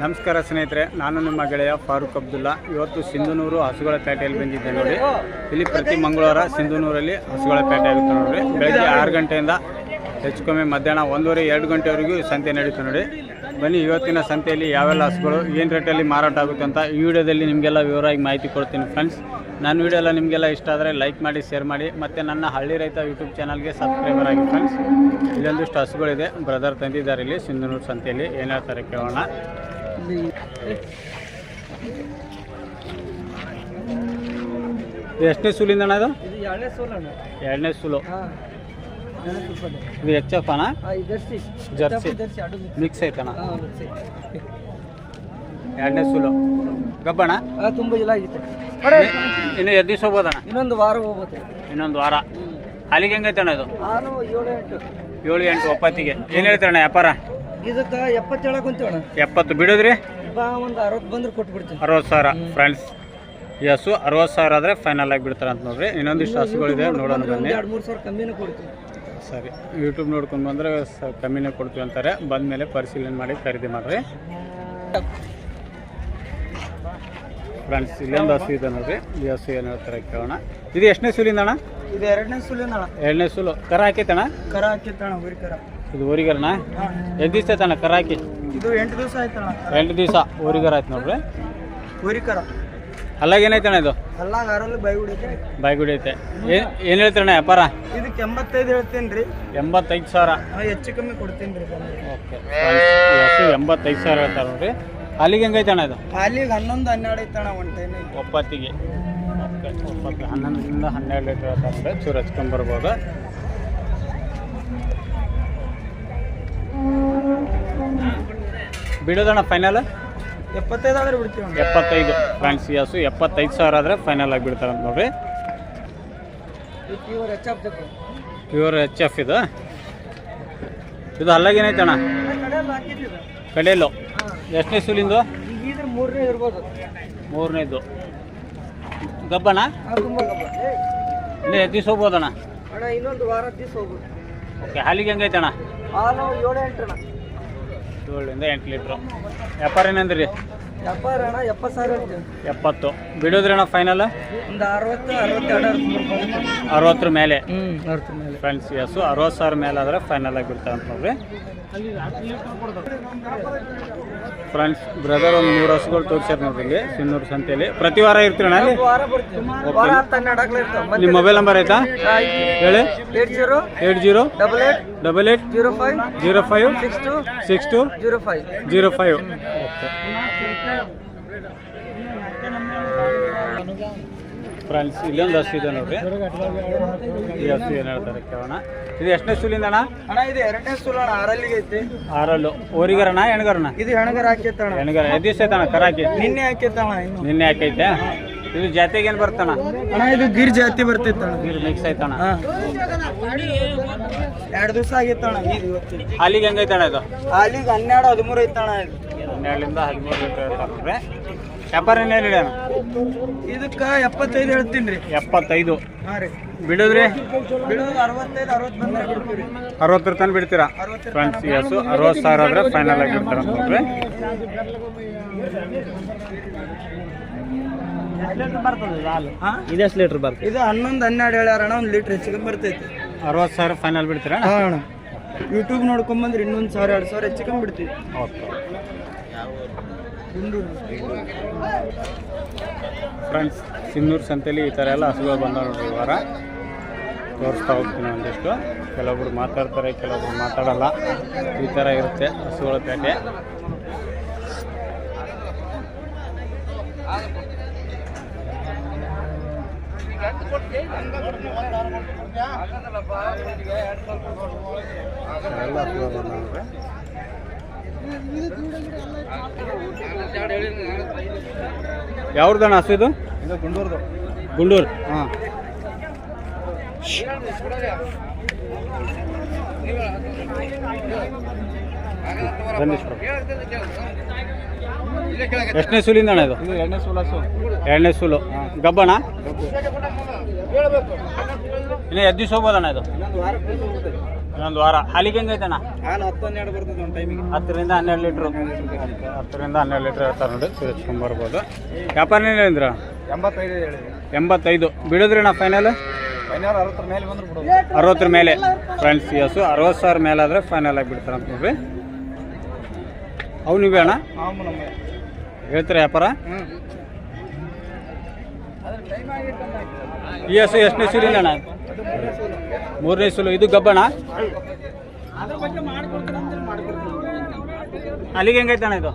ನಮಸ್ಕಾರ ಸ್ನೇಹಿತರೆ, ನಾನು ನಿಮ್ಮ ಗೆಳೆಯ ಫಾರೂಕ್ ಅಬ್ದುಲ್ಲಾ. ಇವತ್ತು ಸಿಂಧುನೂರು ಹಸುಗಳ ಪೇಟೆಯಲ್ಲಿ ಬಂದಿದ್ದೆ ನೋಡಿ. ಇಲ್ಲಿ ಪ್ರತಿ ಮಂಗಳವಾರ ಸಿಂಧುನೂರಲ್ಲಿ ಹಸುಗಳ ಪೇಟೆ ಆಗುತ್ತೆ ನೋಡಿ. ಬೆಳಗ್ಗೆ ಆರು ಗಂಟೆಯಿಂದ ಹೆಚ್ಚು ಕಮ್ಮಿ ಮಧ್ಯಾಹ್ನ ಒಂದೂವರೆ, ಎರಡು ಗಂಟೆವರೆಗೂ ಸಂತೆ ನಡೀತು ನೋಡಿ. ಬನ್ನಿ, ಇವತ್ತಿನ ಸಂತೆಯಲ್ಲಿ ಯಾವೆಲ್ಲ ಹಸುಗಳು, ಏನು ರೇಟಲ್ಲಿ ಮಾರಾಟ ಆಗುತ್ತೆ ಅಂತ ಈ ವಿಡಿಯೋದಲ್ಲಿ ನಿಮಗೆಲ್ಲ ವಿವರವಾಗಿ ಮಾಹಿತಿ ಕೊಡ್ತೀನಿ ಫ್ರೆಂಡ್ಸ್ ನನ್ನ ವಿಡಿಯೋ ಎಲ್ಲ ನಿಮಗೆಲ್ಲ ಇಷ್ಟ ಆದರೆ ಲೈಕ್ ಮಾಡಿ ಶೇರ್ ಮಾಡಿ, ಮತ್ತು ನನ್ನ ಹಳ್ಳಿ ರೈತ ಯೂಟ್ಯೂಬ್ ಚಾನಲ್ಗೆ ಸಬ್ಸ್ಕ್ರೈಬರ್ ಆಗಿ ಫ್ರೆಂಡ್ಸ್ ಇಲ್ಲೊಂದಿಷ್ಟು ಹಸುಗಳಿದೆ. ಬ್ರದರ್ ತಂದಿದ್ದಾರೆ ಇಲ್ಲಿ ಸಿಂಧನೂರು ಸಂತೆಯಲ್ಲಿ. ಏನು ಹೇಳ್ತಾರೆ ಕೇಳೋಣ. ಎಷ್ಟನೇ ಸುಲಿಂದ ಅಣ್ಣ ಇದು? ಎರಡನೇ ಸೋಲ್ ಅಣ್ಣ. ಎರಡನೇ ಸೂಲು. ಇದು ಎಚ್ ಎಫ್ ಅಣ್ಣ? ಜರ್ಸಿ. ಜರ್ಸಿ. ಮಿಕ್ಸ್ ಐತಣ್ಣ ಎರಡನೇ ಸೂಲು. ಗಬ್ಬಣ್ಣ ತುಂಬ ಇಲ್ಲ ಆಗಿತ್ತು. ಇನ್ನು ಎರಡು ದಿವಸ ಹೋಗ್ಬೋದಣ್ಣ? ಇನ್ನೊಂದು ವಾರ ಹೋಗುತ್ತೆ ಇನ್ನೊಂದು ವಾರ. ಅಲ್ಲಿಗೆ ಹೆಂಗೈತಣ್ಣ ಇದು? ನಾನು ಏಳು ಎಂಟು. ಏಳು ಎಂಟು ಒಪ್ಪತ್ತಿಗೆ. ಏನು ಹೇಳ್ತಾರಣ್ಣ ವ್ಯಾಪಾರ? ಇದಕ್ಕೆ ಎಪ್ಪತ್ತೇಳು ಕುಂತೀವಣ ಎಪ್ಪತ್ತು ಬಿಡೋದ್ರಿ? ಬಾ ಒಂದು ಅರವತ್ತು ಬಂದ್ರೆ ಕೊಟ್ಬಿಡ್ತೀನಿ. ಅರವತ್ತು ಸಾವಿರ. ಫ್ರೆಂಡ್ಸ್ ಈ ಹಸು ಅರವತ್ತು ಸಾವಿರ ಆದರೆ ಫೈನಲ್ ಆಗಿ ಬಿಡ್ತಾರೆ ಅಂತ ನೋಡ್ರಿ. ಇನ್ನೊಂದಿಷ್ಟು ಹಸುಗಳಿದೆ ನೋಡೋಣ ಬನ್ನಿ. ಎರಡು ಮೂರು ಸಾವಿರ ಕಮ್ಮಿನೇ ಕೊಡ್ತೀನಿ. ಸರಿ. ಯೂಟ್ಯೂಬ್ ನೋಡ್ಕೊಂಡು ಬಂದರೆ ಕಮ್ಮಿನೇ ಕೊಡ್ತೀವಿ ಅಂತಾರೆ. ಬಂದಮೇಲೆ ಪರಿಶೀಲನೆ ಮಾಡಿ ಖರೀದಿ ಮಾಡಿರಿ. ಫ್ರೆಂಡ್ಸ್ ಇಲ್ಲೊಂದು ಹಸು ಇದೆ ನೋಡ್ರಿ. ಈ ಹಸು ಏನು ಹೇಳ್ತಾರೆ ಕೇಳೋಣ. ಇದು ಎಷ್ಟನೇ ಸುಲಿಂದ ಅಣ್ಣ? ಇದು ಎರಡನೇ ಸುಲಿಂದ ಅಣ್ಣ. ಎರಡನೇ ಸುಲು. ಕರ ಹಾಕೈತಣ್ಣ? ಕರ ಹಾಕಿತ್ತಣ್ಣ ಹುರಿ ಕರ. ಇದು ಊರಿಗರನ? ಎದ್ ಎಷ್ಟು ದಿವಸ ಆಯ್ತಣ್ಣ ಕರಾಕಿ ಇದು ಎಂಟು ದಿವಸ ಆಯ್ತಣ್ಣ ಎಂಟು ದಿವಸ ಊರಿಗರ ಆಯ್ತು ನೋಡ್ರಿ. ಊರಿಕರ. ಕರ ಅಲ್ಲಾಗ ಏನೈತಣ್ಣ ಇದು? ಅಲ್ಲ ಅರಲ್ಲಿ ಬೈ ಹೊಡಿತೆ ಬಾಯ್ಗುಡಿ ಐತೆ. ಏನ್ ಏನು ಹೇಳ್ತೀರಣ್ಣ ವ್ಯಾಪಾರ? ಇದಕ್ಕೆ ಎಂಬತ್ತೈದು ಹೇಳ್ತೀನಿ ರೀ. ಎಂಬತ್ತೈದು ಸಾವಿರ. ಹೆಚ್ಚು ಕಮ್ಮಿ ಕೊಡ್ತೀನಿ ರೀ ಓಕೆ. ಎಂಬತ್ತೈದು ಸಾವಿರ ಹೇಳ್ತಾರೆ ನೋಡ್ರಿ. ಅಲ್ಲಿಗೆ ಹೆಂಗೈತಣ್ಣ ಇದು? ಅಲ್ಲಿಗೆ ಹನ್ನೊಂದು ಹನ್ನೆರಡು ಐತಣ್ಣ ಒನ್ ಟೈಮ್ ಒಪ್ಪತ್ತಿಗೆ. ಒಪ್ಪತ್ತು. ಹನ್ನೊಂದರಿಂದ ಹನ್ನೆರಡು ಲೀಟ್ರ್ ಹೇಳ್ತಾರೆ ಚೂರು ಹಚ್ಕೊಂಬರ್ಬೋದು ಬಿಡೋದಣ್ಣ ಫೈನಲ್ ಎಪ್ಪತ್ತೈದು ಆದ್ರೆ ಬಿಡ್ತೀವಿ ಎಪ್ಪತ್ತೈದು ಹಸು ಸಾವಿರ ಆದರೆ ಫೈನಲ್ ಆಗಿ ಬಿಡ್ತಾರೆ ಅಂತ ನೋಡ್ರಿ. ಪ್ಯೂರ್ ಎಚ್ ಎಫ್ ಇದು. ಇದು ಅಲ್ಲಾಗೇನೈತಣ್ಣ ಕಡೆಯಲ್ಲು ಎಷ್ಟನೇ ಸೂಲಿಂದು? ಮೂರನೇ ಇರ್ಬೋದು. ಮೂರನೇದು. ಗಬ್ಬಣ್ಣ? ಇನ್ನೇ ದಿವಸ ಹೋಗ್ಬೋದಣ್ಣ? ಅಣ್ಣ ಇನ್ನೊಂದು ವಾರ ದಿವಸ ಹೋಗ್ಬೋದು. ಓಕೆ ಹಾಲಿಗೆ ಹೆಂಗೈತಣ್ಣ ಹಾಲು ಏಳು ಎಂಟು ಅಣ್ಣ. ಏಳರಿಂದ ಎಂಟು ಲೀಟ್ರು. ವ್ಯಾಪಾರ ಏನಂದ್ರಿ? ವ್ಯಾಪಾರ ಅಣ್ಣ ಎಪ್ಪತ್ತು ಸಾವಿರ ಹೇಳ್ತೀವಿ ಎಪ್ಪತ್ತು. ಬಿಡೋದ್ರಿ ಅಣ್ಣ ಫೈನಲ್ ಒಂದು ಅರವತ್ತು ಅರವತ್ತೆರಡು ಅರವತ್ತು ಅರವತ್ತರ ಮೇಲೆ. ಹ್ಞೂ ಅರವತ್ತರ ಮೇಲೆ. ಫ್ರೆಂಡ್ಸ್ ಎಸ್ಸು ಅರವತ್ತು ಸಾವಿರ ಮೇಲೆ ಆದರೆ ಫೈನಲ್ ಆಗಿ ಬಿಡ್ತಾರೆ ಅಂತ ನೋಡ್ರಿ. ಫ್ರೆಂಡ್ಸ್ ಬ್ರದರ್ ಒಂದು ಮೂರು ಹಸುಗಳು ತೋರಿಸ್ಯಾರ ನೋಡ್ರಿ ಇಲ್ಲಿ ಸಿನ್ನೂರು ಸಂತೆಯಲ್ಲಿ ಪ್ರತಿ ವಾರ ಇರ್ತೀರಣ್ಣ ನಿಮ್ಮ ಮೊಬೈಲ್ ನಂಬರ್ ಆಯ್ತಾ. ಹೇಳಿ. Eight zero eight zero double eight double eight zero five zero five six two six two zero five zero five friends ಇಲ್ಲೊಂದು ಹಸು ಇದೆ ನೋಡ್ರಿ. ಈ ಹಸು ಏನು ಹೇಳ್ತಾರೆ ಕೇಳೋಣ. ಇದು ಎಷ್ಟನೇ ಸೂಲಿಂದ ಅಣ್ಣ? ಅಣ್ಣ ಇದು ಎರಡನೇ ಸುಲ್ ಅಣ್ಣ ಆರಲ್ಲಿಗೆ ಐತಿ. ಆರಲ್ಲು. ಓರಿಗರಣ್ಣ ಹೆಣ್ಗರಣ ಇದು ಹೆಣಗರ ಹಾಕೈತಣ್ಣ ಹೆಣ್ಗರ ಎದ್ದು ಕರಾಕಿ ನಿನ್ನೆ ಹಾಕೈತಣ್ಣ ನಿನ್ನೆ ಹಾಕೈತೆ? ಇದು ಜಾತಿಗೆ ಏನು ಬರ್ತಾನ ಅಣ್ಣ ಇದು ಗಿರ್ ಜಾತಿ ಬರ್ತೈತಣ್ಣ ನೀರು ಮಿಕ್ಸ್ ಆಯ್ತಣ್ಣ. ಹಾ. ಎರಡು ದಿವಸ ಆಗಿತ್ತಣ ಇದು ಇವತ್ತು. ಹಾಲಿಗೆ ಹೆಂಗೈತಣ್ಣ ಇದು? ಅಲ್ಲಿಗೆ ಹನ್ನೆರಡು ಹದಿಮೂರು ಐತಣ ಇದು. ಹನ್ನೆರಡರಿಂದ ಹದಿಮೂರು ಲೀಟರ್ ನೋಡ್ರಿ ವ್ಯಾಪಾರ ಏನು ಅಣ್ಣ? ಇದಕ್ಕೆ ಎಪ್ಪತ್ತೈದು ಹೇಳ್ತೀನಿ ರೀ. ಎಪ್ಪತ್ತೈದು. ಹಾಂ ರೀ. ಬಿಡೋದ್ರಿ? ಬಿಡೋದು ಅರವತ್ತೈದು ಅರವತ್ತು ಬಂದ್ರೆ ಬಿಡ್ತೀವಿ ಅರವತ್ತರ ತನಕ ಬಿಡ್ತೀರಾ? ಫ್ರೆಂಡ್ಸ್ ಎಸ್ ಅರವತ್ತು ಸಾವಿರ ಆದರೆ ಫೈನಲ್ ಆಗಿ ಬಿಡ್ತಾರ ಅಂತ ನೋಡ್ರಿ ಹಾಂ ಇದೆಷ್ಟು ಲೀಟ್ರ್ ಬರ್ತದೆ ಇದು ಹನ್ನೊಂದು ಹನ್ನೆರಡು ಹೇಳ್ಯಾರಣ್ಣ ಒಂದು ಲೀಟ್ರ್ ಹೆಚ್ಚಿಗೆ ಬರ್ತೈತಿ. ಅರವತ್ತು ಸಾವಿರ ಫೈನಲ್ ಬಿಡ್ತೀರಾ ಹಾಂ ಅಣ್ಣ. ಯೂಟ್ಯೂಬ್ ನೋಡ್ಕೊಂಬಂದ್ರೆ ಇನ್ನೊಂದು ಸಾವಿರ ಎರಡು ಸಾವಿರ ಹೆಚ್ಚಿಗೆ ಬಿಡ್ತೀವಿ. ಫ್ರೆಂಡ್ಸ್ ಸಿನ್ನೂರು ಸಂತೆಲಿ ಈ ಥರ ಎಲ್ಲ ಹಸುಗಳು ಬಂದ ನೋಡ್ರಿ ವಾರ. ತೋರಿಸ್ತಾ ಹೋಗ್ತೀನಿ ಒಂದಿಷ್ಟು. ಕೆಲವೊಬ್ರು ಮಾತಾಡ್ತಾರೆ ಕೆಲವೊಬ್ರು ಮಾತಾಡಲ್ಲ. ಈ ಥರ ಇರುತ್ತೆ ಹಸುಗಳ ಪೇಟೆ ಎಲ್ಲ ಹಸುಗಳು ಬಂದಾವ ನೋಡ್ರಿ ಯಾವ್ದಣ್ಣ ಹಸು ಇದು? ಇದು ಗುಂಡೂರ್ದು. ಗುಂಡೂರು. ಹಾಂ. ರಂದೀಶ್ವರ ಎಷ್ಟನೇ ಸೂಲಿಂದ ಅಣ್ಣ ಇದು? ಎರಡನೇ ಸೋಲಾಸು ಎರಡನೇ ಸೂಲು. ಗಬ್ಬಣ ಇನ್ನು ಎದ್ದು ದಿವಸ ಹೋಗ್ಬೋದಣ್ಣ ಇದು? ಇನ್ನೊಂದು ವಾರ ಹಾಲಿಗೆ ಒಂದು ಟೈಮಿಗೆ ಹತ್ತರಿಂದ ಹನ್ನೆರಡು ಲೀಟ್ರು. ಹತ್ತರಿಂದ ಹನ್ನೆರಡು ಲೀಟ್ರ್ ಹೇಳ್ತಾರೆ ನೋಡಿ ತಿರ್ಸ್ಕೊಂಬರ್ಬೋದು ವ್ಯಾಪಾರ ಏನಿದ್ರ ಎಂಬತ್ತೈದು ಎಂಬತ್ತೈದು. ಬಿಡೋದ್ರಿ ನಾ ಫೈನಲ್ ಅರವತ್ತರ ಮೇಲೆ ಫ್ರೆಂಡ್ಸ್ ಯಸ್ಸು ಅರವತ್ತು ಸಾವಿರ ಮೇಲೆ ಆದರೆ ಫೈನಲ್ ಆಗಿ ಬಿಡ್ತಾರೆ ಅಂತ ನೋಡ್ರಿ. ಅವು ನೀವೇ ಅಣ್ಣ? ಹೇಳ್ತೀರಾ ವ್ಯಾಪಾರ? ಈ ಹಸು ಎಷ್ಟನೇ ಸುಲಿಂದ ಅಣ್ಣ? ಮೂರನೇ ಸುಲು. ಇದು ಗಬ್ಬಣ ಅಲ್ಲಿಗೆ ಹೆಂಗೈತೆ ಅಣ್ಣ ಇದು?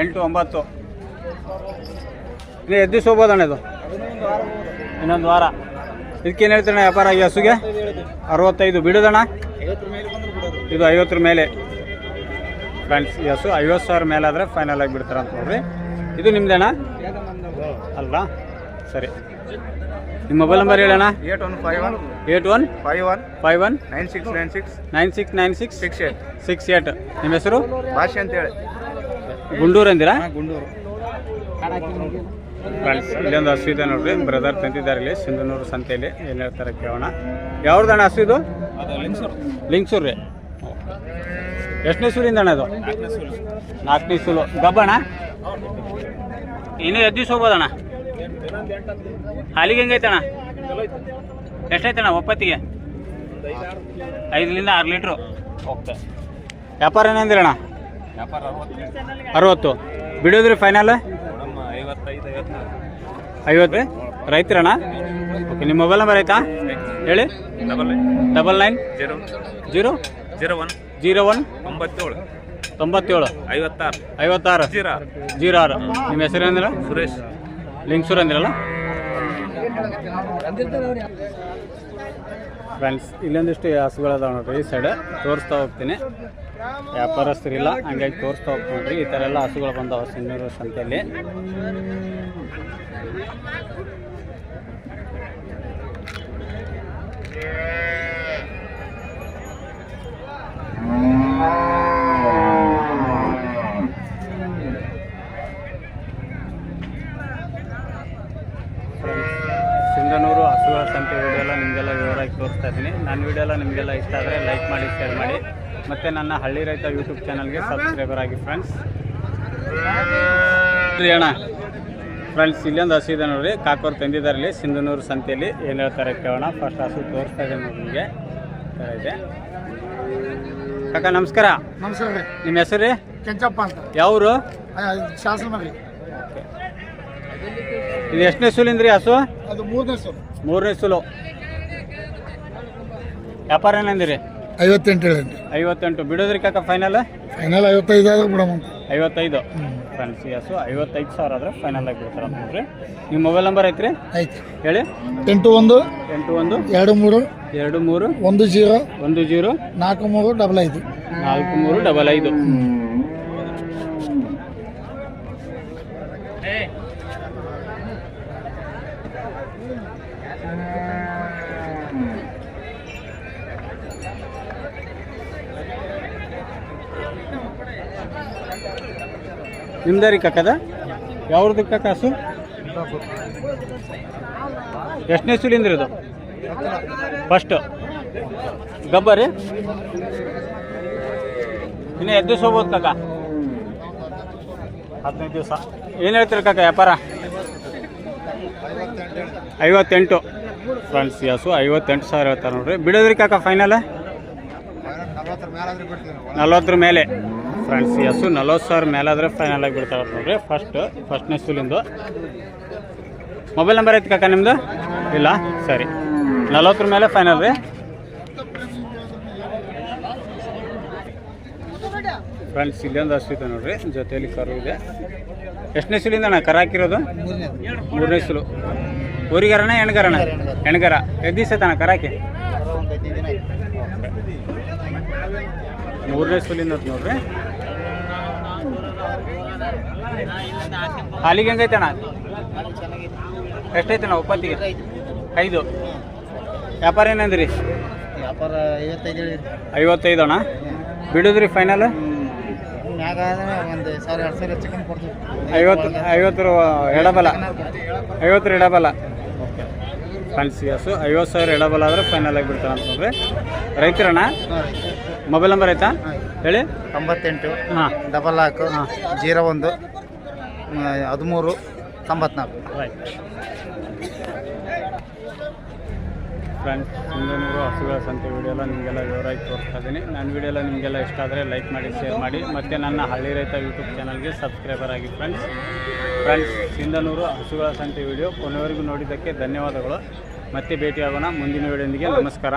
ಎಂಟು ಒಂಬತ್ತು. ಇನ್ನು ಎದ್ದು ಹೋಗ್ಬೋದು ಅಣ್ಣ ಇದು? ಇನ್ನೊಂದು ವಾರ. ಇದಕ್ಕೇನು ಹೇಳ್ತೀರಣ್ಣ ವ್ಯಾಪಾರ ಈ ಹಸುಗೆ? ಅರವತ್ತೈದು ಬಿಡೋದಣ್ಣ? ಇದು ಐವತ್ತರ ಮೇಲೆ. ಫ್ರೆಂಡ್ಸ್ ಈ ಹಸು ಐವತ್ತು ಸಾವಿರ ಮೇಲೆ ಆದರೆ ಫೈನಲ್ ಆಗಿ ಬಿಡ್ತಾರೆ ಅಂತ ನೋಡ್ರಿ. ಇದು ನಿಮ್ದೇನಾ? ಅಲ್ಲ ಅಲ್ವಾ? ಸರಿ. ನಿಮ್ಮ ಮೊಬೈಲ್ ನಂಬರ್ ಹೇಳೋಣ eight one five one. Eight one five one? Five one nine six nine six. Nine six nine six six eight six eight ನಿಮ್ಮ ಹೆಸರು? ಭಾಷೆ ಅಂತೇಳಿ ಗುಂಡೂರು ಅಂದಿರಾ? ಗುಂಡೂರು. ಫ್ರೆಂಡ್ಸ್ ಇಲ್ಲೊಂದು ಹಸು ಇದೆ ನೋಡ್ರಿ. ಬ್ರದರ್ ತಂದಿದ್ದಾರೆ ಇಲ್ಲಿ ಸಿಂಧನೂರು ಸಂತೆಯಲ್ಲಿ. ಏನು ಹೇಳ್ತಾರೆ ಕೇಳೋಣ. ಯಾವ್ದಣ್ಣ ಹಸು ಇದು? ಅದು ಲಿಂಗ್ಸೂರು. ಲಿಂಗ್ಸೂರು ರೀ. ಎಷ್ಟನೇ ಸೂಲಿಂದ ಅಣ್ಣ ಅದು? ನಾಲ್ಕನೇ ಸೂಲು ಗಬ್ಬಣ ಇನ್ನೂ ಎದ್ದು ದಿವ್ಸ ಹೋಗ್ಬೋದಣ್ಣ? ಹಾಲಿಗೆ ಹೆಂಗೈತಣ್ಣ? ಎಷ್ಟೈತಣ್ಣ ಒಪ್ಪತ್ತಿಗೆ? ಐದರಿಂದ ಆರು ಲೀಟ್ರು. ಓಕೆ. ವ್ಯಾಪಾರ ಏನಂದಿರಣ್ಣ ವ್ಯಾಪಾರ ಅರವತ್ತು. ಬಿಡೋದ್ರಿ ಫೈನಲ್ ಐವತ್ತು. ರೈತರಣ್ಣ? ಓಕೆ ನಿಮ್ಮ ಮೊಬೈಲ್ ನಂಬರ್ ಆಯ್ತಾ? ಹೇಳಿ. Double double nine. Zero. Zero? Zero one. Zero one? ಒಂಬತ್ತೇಳು ತೊಂಬತ್ತೇಳು. ಐವತ್ತಾರು. ಐವತ್ತಾರು. ಜೀರೋ. ಜೀರೋ ಆರು ನಿಮ್ಮ ಹೆಸರು ಅಂದಿರ ಸುರೇಶ್. ಲಿಂಗ್ಸೂರ್ ಅಂದಿರಲ್ಲ? ಫ್ರೆಂಡ್ಸ್ ಇಲ್ಲೊಂದಿಷ್ಟು ಹಸುಗಳದಾವ ನೋಡ್ರಿ ಈ ಸೈಡ್ ತೋರಿಸ್ತಾ ಹೋಗ್ತೀನಿ. ವ್ಯಾಪಾರಸ್ಥರಿಲ್ಲ ಹಂಗಾಗಿ ತೋರಿಸ್ತಾ ಹೋಗ್ತೀನಿ ನೋಡ್ರಿ. ಈ ಥರ ಎಲ್ಲ ಹಸುಗಳು ಬಂದಾವೆ ಸಿನ್ನೂರು ಸಂತೆಯಲ್ಲಿ. ಸಿಂಧನೂರು ಹಸುಗಳ ಸಂತೆ ವಿಡಿಯೋ ಎಲ್ಲ ನಿಮಗೆಲ್ಲ ವಿವರವಾಗಿ ತೋರಿಸ್ತಾ ಇದ್ದೀನಿ ನನ್ನ ವಿಡಿಯೋ ಎಲ್ಲ ನಿಮಗೆಲ್ಲ ಇಷ್ಟ ಆದರೆ ಲೈಕ್ ಮಾಡಿ ಶೇರ್ ಮಾಡಿ. ಮತ್ತು ನನ್ನ ಹಳ್ಳಿ ರೈತ ಯೂಟ್ಯೂಬ್ ಚಾನಲ್ಗೆ ಸಬ್ಸ್ಕ್ರೈಬರ್ ಆಗಿ ಫ್ರೆಂಡ್ಸ್. ಅಣ್ಣ. ಫ್ರೆಂಡ್ಸ್ ಇಲ್ಲೊಂದು ಹಸು ಇದೆ ನೋಡ್ರಿ ಕಾಕೋರ್ ತಂದಿದ್ದಾರೆ ಇಲ್ಲಿ ಸಿಂಧನೂರು ಸಂತೆಯಲ್ಲಿ. ಏನು ಹೇಳ್ತಾರೆ ಕೇಳೋಣ. ಫಸ್ಟ್ ಹಸು ತೋರಿಸ್ತಾ ಇದೆ ನಿಮಗೆ. ಇದೆ. ಕಾಕ ನಮಸ್ಕಾರ. ನಮಸ್ಕಾರ ರೀ. ನಿಮ್ಮ ಹೆಸರು ರೀ? ಕೆಂಚಪ್ಪ ಅಂತ. ಯಾವರು ಶಾಸನ ಇದು ಎಷ್ಟನೇ ಸುಲಿಂದ್ರಿ ಹಸು? ಅದು ಮೂರನೇ ಸುಲು. ಮೂರನೇ ಸುಲು. ವ್ಯಾಪಾರ ಏನಂದಿರಿ ಐವತ್ತೆಂಟು ಹೇಳಿ ಐವತ್ತೆಂಟು. ಬಿಡೋದ್ರಿ ಕಾಕ ಫೈನಲ್ ಫೈನಲ್ ಐವತ್ತೈದು ಆದ್ರೆ ಬಿಡಮ್ಮ ಐವತ್ತೈದು. ಫ್ರೆಂಡ್ಸ್ ಎಸ್ ಐವತ್ತೈದು ಸಾವಿರ ಆದರೆ ಫೈನಲ್ ಆಗಿ ಬಿಡ್ತಾರೆ ನೋಡ್ರಿ ನಿಮ್ಮ ಮೊಬೈಲ್ ನಂಬರ್ ಐತ್ರಿ? ಆಯ್ತು. ಹೇಳಿ. ಎಂಟು ಒಂದು ಎಂಟು ಒಂದು ಎರಡು ಮೂರು ಎರಡು ಮೂರು ಒಂದು ಜೀರೋ ಒಂದು ಜೀರೋ ನಾಲ್ಕು ಮೂರು ಡಬಲ್ ಐದು. ನಾಲ್ಕು ಮೂರು ಡಬಲ್ ಐದು. ನಿಮ್ದೇ ರೀ ಕಾಕದ? ಯಾವ್ದು ಕಾಕ ಹಸು? ಎಷ್ಟನೇ ಸುಲಿಂದ್ರಿ ಇದು ಫಸ್ಟ್ ಗಬ್ಬರಿ ಇನ್ನು ಎದ್ದು ಹೋಗ್ಬೋದು ಕಾಕ. ಹದಿನೈದು ದಿವಸ. ಏನು ಹೇಳ್ತೀರಿ ಕಾಕ ವ್ಯಾಪಾರ? ಐವತ್ತೆಂಟು. ಫ್ರೆಂಡ್ಸ್ ಯಾಸು ಐವತ್ತೆಂಟು ಸಾವಿರ ಹೇಳ್ತಾರೆ ನೋಡ್ರಿ. ಬಿಡೋದ್ರಿ ಕಾಕ ಫೈನಲ್ ನಲ್ವತ್ತರ ಮೇಲೆ. ಫ್ರೆಂಡ್ಸ್ ಹಸು ನಲ್ವತ್ತು ಸಾವಿರ ಮೇಲಾದ್ರೆ ಫೈನಲ್ ಆಗಿ ಬಿಡ್ತಾರೆ ನೋಡ್ರಿ. ಫಸ್ಟ್ ಫಸ್ಟ್ನೇ ಸುಲಿಂದು ಮೊಬೈಲ್ ನಂಬರ್ ಐತಿ ಕಾಕ ನಿಮ್ಮದು ಇಲ್ಲ, ಸರಿ. ನಲ್ವತ್ತರ ಮೇಲೆ ಫೈನಲ್ ರೀ. ಫ್ರೆಂಡ್ಸ್ ಇಲ್ಲೊಂದು ಹಸು ಇದೆ ನೋಡ್ರಿ. ಜೊತೆಯಲ್ಲಿ ಕರು ಇದೆ. ಎಷ್ಟನೇ ಸುಲಿಂದ ಅಣ್ಣ? ಕರ ಹಾಕಿರೋದು? ಮೂರನೇ ಸುಲು. ಊರಿಗರಣ ಎಣ್ಗರಣ ಎಣ್ಗರ ಎದ್ದು ದಿವಸ ಅಣ್ಣ ಕರ ಹಾಕಿ? ಮೂರನೇ ಸುಲಿಂದ ನೋಡ್ರಿ. ಹಾಲಿಗೆ ಹೆಂಗೈತೆ ಅಣ್ಣ? ಎಷ್ಟೈತೆ ಅಣ್ಣ ಒಪ್ಪತ್ತಿಗೆ ಐದು. ವ್ಯಾಪಾರ ಏನಂದ್ರಿ? ವ್ಯಾಪಾರ ಐವತ್ತೈದು ಅಣ್ಣ? ಬಿಡುದ್ರಿ ಫೈನಲ್ ಐವತ್ತು ಐವತ್ತರ ಎಡಬಲ. ಐವತ್ತರ ಎಡಬಲ. ಫ್ಯಾನ್ಸಿ ಗ್ಯಾಸು ಐವತ್ತು ಸಾವಿರ ಎಡಬಲ ಆದರೆ ಫೈನಲ್ ಆಗಿ ಬಿಡ್ತಾರೆ ಅಂತ ನೋಡ್ರಿ ರೈತರಣ್ಣ ಮೊಬೈಲ್ ನಂಬರ್ ಆಯ್ತಾ? ಹೇಳಿ? ತೊಂಬತ್ತೆಂಟು ಹಾಂ. ಡಬಲ್ ನಾಲ್ಕು ಹಾಂ. ಜೀರೋ ಒಂದು ಹದಿಮೂರು ತೊಂಬತ್ನಾಲ್ಕು. ರೈಟ್ ಫ್ರೆಂಡ್ಸ್ ಸಿಂಧನೂರು ಹಸುಗಳ ಸಂತೆ ವಿಡಿಯೋ ಎಲ್ಲ ನಿಮಗೆಲ್ಲ ವಿವರವಾಗಿ ತೋರಿಸ್ತಾ ಇದ್ದೀನಿ. ನನ್ನ ವಿಡಿಯೋ ಎಲ್ಲ ನಿಮಗೆಲ್ಲ ಇಷ್ಟ ಆದರೆ ಲೈಕ್ ಮಾಡಿ ಶೇರ್ ಮಾಡಿ. ಮತ್ತು ನನ್ನ ಹಳ್ಳಿ ರೈತ ಯೂಟ್ಯೂಬ್ ಚಾನಲ್ಗೆ ಸಬ್ಸ್ಕ್ರೈಬರ್ ಆಗಿ ಫ್ರೆಂಡ್ಸ್ ಫ್ರೆಂಡ್ಸ್ ಸಿಂಧನೂರು ಹಸುಗಳ ಸಂತೆ ವಿಡಿಯೋ ಕೊನೆವರೆಗೂ ನೋಡಿದ್ದಕ್ಕೆ ಧನ್ಯವಾದಗಳು. ಮತ್ತೆ ಭೇಟಿಯಾಗೋಣ ಮುಂದಿನ ವೀಡಿಯೋದಿಗೆ ನಮಸ್ಕಾರ.